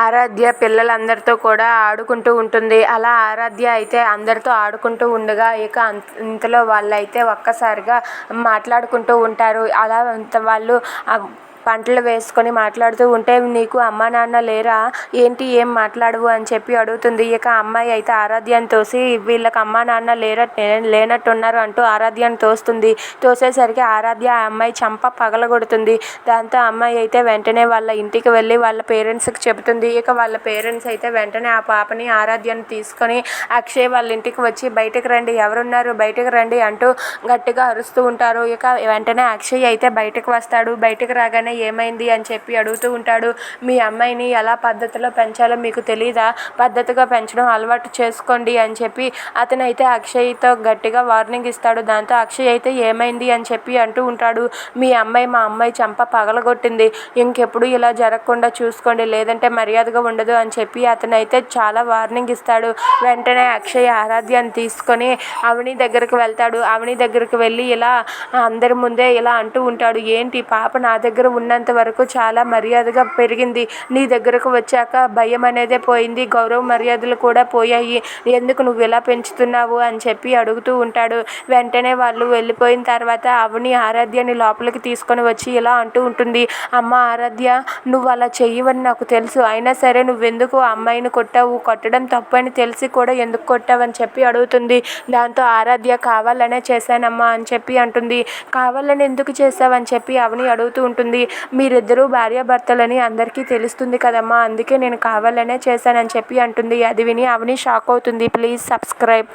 ఆరాధ్య పిల్లలందరితో కూడా ఆడుకుంటూ ఉంటుంది. అలా ఆరాధ్య అయితే అందరితో ఆడుకుంటూ ఉండగా ఇక అంత ఇంతలో వాళ్ళైతే ఒక్కసారిగా మాట్లాడుకుంటూ ఉంటారు. అలా అంత వాళ్ళు పంటలు వేసుకొని మాట్లాడుతూ ఉంటే నీకు అమ్మా నాన్న లేరా? ఏంటి? ఏం మాట్లాడవు? అని చెప్పి అడుగుతుంది. ఇక అమ్మాయి అయితే ఆరాధ్యాన్ని తోసి వీళ్ళకి అమ్మా నాన్న లేర లేనట్టున్నారు అంటూ ఆరాధ్యాన్ని తోస్తుంది. తోసేసరికి ఆరాధ్య ఆ అమ్మాయి చంప పగలగొడుతుంది. దాంతో అమ్మాయి అయితే వెంటనే వాళ్ళ ఇంటికి వెళ్ళి వాళ్ళ పేరెంట్స్కి చెబుతుంది. ఇక వాళ్ళ పేరెంట్స్ అయితే వెంటనే ఆ పాపని ఆరాధ్యను తీసుకొని అక్షయ్ వాళ్ళ ఇంటికి వచ్చి బయటకు రండి ఎవరున్నారు? బయటకు రండి అంటూ గట్టిగా అరుస్తూ ఉంటారు. ఇక వెంటనే అక్షయ్ అయితే బయటకు వస్తాడు. బయటకు రాగానే ఏమైంది అని చెప్పి అడుగుతూ ఉంటాడు. మీ అమ్మాయిని ఎలా పద్ధతిలో పెంచాలో మీకు తెలీదా? పద్ధతిగా పెంచడం అలవాటు చేసుకోండి అని చెప్పి అతనైతే అక్షయ్తో గట్టిగా వార్నింగ్ ఇస్తాడు. దాంతో అక్షయ్ అయితే ఏమైంది అని చెప్పి అంటూ ఉంటాడు. మీ అమ్మాయి మా అమ్మాయి చంప పగలగొట్టింది. ఇంకెప్పుడు ఇలా జరగకుండా చూసుకోండి. లేదంటే మర్యాదగా ఉండదు అని చెప్పి అతనైతే చాలా వార్నింగ్ ఇస్తాడు. వెంటనే అక్షయ్ ఆరాధ్యాన్ని తీసుకొని అవని దగ్గరికి వెళ్తాడు. అవని దగ్గరికి వెళ్ళి ఇలా అందరి ముందే ఇలా అంటూ ఉంటాడు. ఏంటి పాప నా దగ్గర ఉన్న ఉన్నంత వరకు చాలా మర్యాదగా పెరిగింది. నీ దగ్గరకు వచ్చాక భయం అనేదే పోయింది. గౌరవ మర్యాదలు కూడా పోయాయి. ఎందుకు నువ్వు ఇలా పెంచుతున్నావు? అని చెప్పి అడుగుతూ ఉంటాడు. వెంటనే వాళ్ళు వెళ్ళిపోయిన తర్వాత అవని ఆరాధ్యని లోపలికి తీసుకొని వచ్చి ఇలా అంటూ ఉంటుంది. అమ్మ ఆరాధ్య నువ్వు అలా చెయ్యవని నాకు తెలుసు. అయినా సరే నువ్వెందుకు ఆ అమ్మాయిని కొట్టావు? కొట్టడం తప్పని తెలిసి కూడా ఎందుకు కొట్టావని చెప్పి అడుగుతుంది. దాంతో ఆరాధ్య కావాలనే చేశానమ్మా అని చెప్పి అంటుంది. కావాలని ఎందుకు చేసావని చెప్పి అవని అడుగుతూ ఉంటుంది. మీరిద్దరూ భార్యాభర్తలని అందరికీ తెలుస్తుంది కదమ్మా. అందుకే నేను కావాలనే చేశానని చెప్పి అంటుంది. అది విని అవని షాక్ అవుతుంది. Please subscribe.